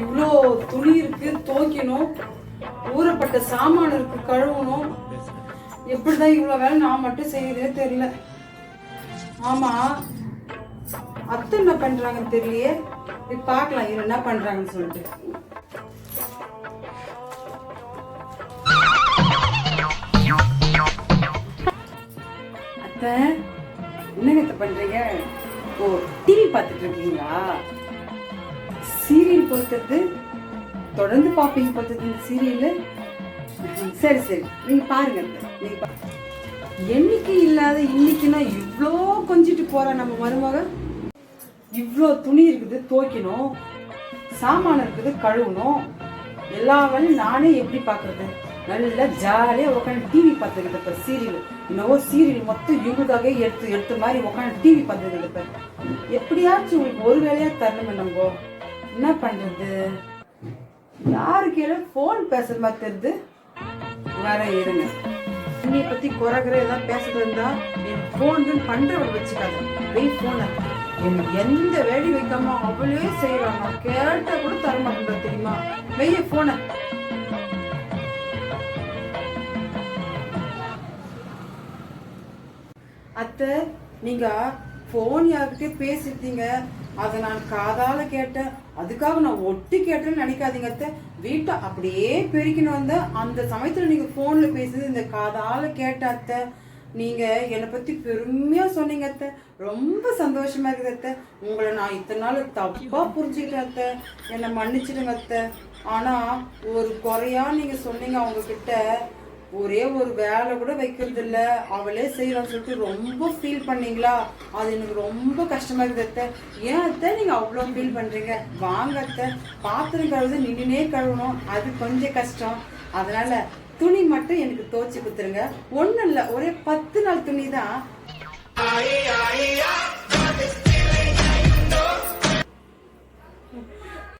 இவ்வளோ துணி இருக்கு துவைக்கணும். ஊறப்பட்ட சாமான் இருக்கு கழுவணும். எப்படிதான் இவ்வளோ வேலை நான் மட்டும் செய்யறதே தெரியல. ஆமா அத்தை என்ன பண்றாங்கன்னு தெரியலையே. இது பார்க்கலாம் இவன் என்ன பண்றாங்கன்னு சொல்லிட்டு. அத்தை என்னங்க பண்றீங்க? ஓ டிவி பார்த்துட்டு இருக்கீங்களா? பொறுத்தது தொடர்ந்து பார்ப்பீங்க பொறுத்தது இந்த சீரியல் சரி சரி. நீங்க பாருங்க எண்ணிக்கை இல்லாத இன்னைக்குன்னா இவ்வளோ கொஞ்சிட்டு போற நம்ம மருமக. இவ்வளோ துணி இருக்குது துவைக்கணும். சாமான் இருக்குது கழுவணும். எல்லா வேலையும் நானே எப்படி பார்க்கறது நல்லா ஜாலியாக உட்காந்து டிவி பார்த்துக்கிட்டு இருப்பேன் சீரியல் இன்னவோ சீரியல் மொத்தம் இவங்களுக்காக எடுத்து எடுத்த மாதிரி உட்காந்து டிவி பார்த்துக்கிட்டு இருப்பேன். எப்படியாச்சும் உங்களுக்கு ஒரு வேலையா தரணுமே நம்ம. என்ன பண்ணுறது யாருக்கு ஃபோன் பேசுகிற மாதிரி தெரியுது. வர இருங்க. என்னைய பற்றி குறைகிற ஏதாவது பேசுறது இருந்தால் என் ஃபோன் பண்றவங்க வச்சுக்காது. வெய் ஃபோனை எனக்கு எந்த வேலை வைக்காம அவளே செய்கிறாங்க கேட்டால் கூட தர மாட்டேன் தெரியுமா? வெய்ய ஃபோனை அத்தை நீங்கள் ஃபோன் யார்கிட்டயே பேசிட்டீங்க அதை நான் காதால கேட்டேன். அதுக்காக நான் ஒட்டி கேட்டேன்னு நினைக்காதீங்க அத்தை. வீட்டை அப்படியே பெருக்கின்னு வந்தேன் அந்த சமயத்துல நீங்க போன்ல பேசுறது இந்த காதால கேட்ட அத்தை. நீங்க என்னை பத்தி பெருமையா சொன்னீங்க அத்தை. ரொம்ப சந்தோஷமா இருக்குது அத்தை. உங்களை நான் இத்தனை நாள் தப்பா புரிஞ்சுக்கிட்டேன் அத்தை. என்னை மன்னிச்சிடுங்க அத்தை. ஆனா ஒரு குறையா நீங்க சொன்னீங்க அவங்க கிட்ட ஒரே ஒரு வேலை கூட வைக்கிறது இல்ல. அவளே செய்யலாம்னு சொல்லிட்டு ரொம்ப ஃபீல் பண்ணீங்களா? அது எனக்கு ரொம்ப கஷ்டமா இருக்குது அத்தை. ஏன் அத்தை நீங்க அவ்வளோ ஃபீல் பண்றீங்க? வாங்க அத்தை. பாத்திரம் கழுவுது நின்னுனே கழுவணும். அது கொஞ்சம் கஷ்டம். அதனால துணி மட்டும் எனக்கு துவைச்சு கொடுத்துருங்க. ஒன்றும் இல்லை. ஒரே பத்து நாள் துணி தான்.